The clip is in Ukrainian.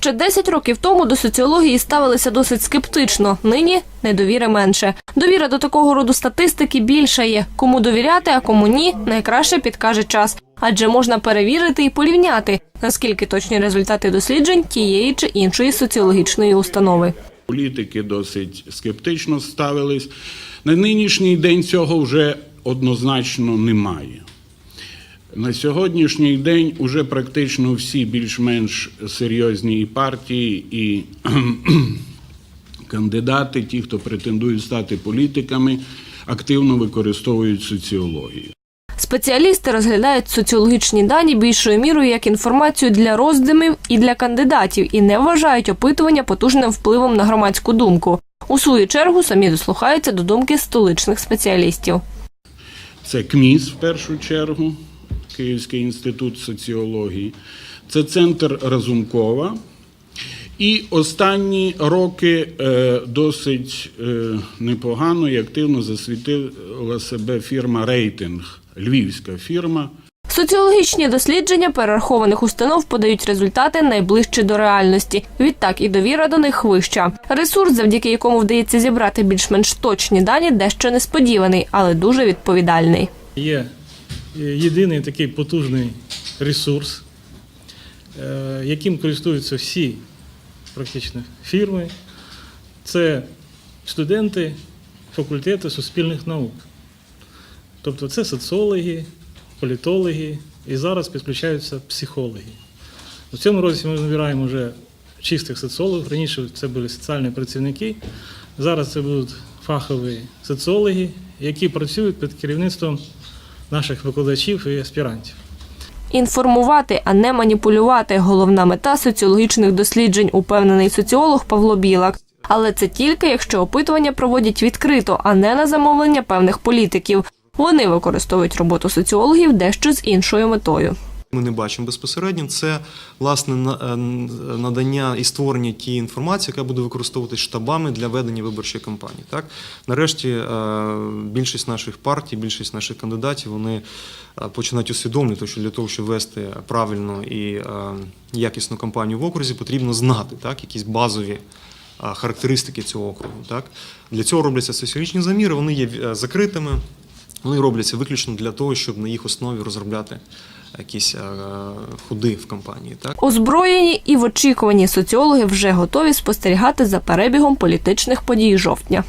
Ще 10 років тому до соціології ставилися досить скептично. Нині недовіри менше. Довіра до такого роду статистики більша є. Кому довіряти, а кому ні, найкраще підкаже час. Адже можна перевірити і порівняти, наскільки точні результати досліджень тієї чи іншої соціологічної установи. Політики досить скептично ставились. На нинішній день цього вже однозначно немає. На сьогоднішній день уже практично всі більш-менш серйозні і партії, і кандидати, ті, хто претендують стати політиками, активно використовують соціологію. Спеціалісти розглядають соціологічні дані більшою мірою як інформацію для роздумів і для кандидатів і не вважають опитування потужним впливом на громадську думку. У свою чергу самі дослухаються до думки столичних спеціалістів. Це КМІС в першу чергу, Київський інститут соціології, це центр Разумкова. І останні роки е, досить е, непогано і активно засвітила себе фірма Рейтинг, львівська фірма. Соціологічні дослідження перерахованих установ подають результати найближчі до реальності. Відтак і довіра до них вища. Ресурс, завдяки якому вдається зібрати більш-менш точні дані, дещо несподіваний, але дуже відповідальний. Є єдиний такий потужний ресурс, е, яким користуються всі практично фірми. Це студенти факультету суспільних наук. Тобто це соціологи, політологи і зараз підключаються психологи. У цьому році ми набираємо вже чистих соціологів. Раніше це були соціальні працівники. Зараз це будуть фахові соціологи, які працюють під керівництвом наших викладачів і аспірантів. Інформувати, а не маніпулювати головна мета соціологічних досліджень, упевнений соціолог Павло Білак. Але це тільки якщо опитування проводять відкрито, а не на замовлення певних політиків. Вони використовують роботу соціологів дещо з іншою метою. Ми не бачимо безпосередньо. Це власне е, надання і створення тієї інформації, яка буде використовуватись штабами для ведення виборчої кампанії. Так нарешті е, більшість наших партій, більшість наших кандидатів вони е, починають усвідомлювати, що для того, щоб вести правильну і якісну кампанію в окрузі, потрібно знати так якісь базові. Характеристики цього округу. Так? Для цього робляться соціологічні заміри, вони є закритими, вони робляться виключно для того, щоб на їх основі розробляти якісь худи в компанії. Так? Озброєні і в очікуванні соціологи вже готові спостерігати за перебігом політичних подій жовтня.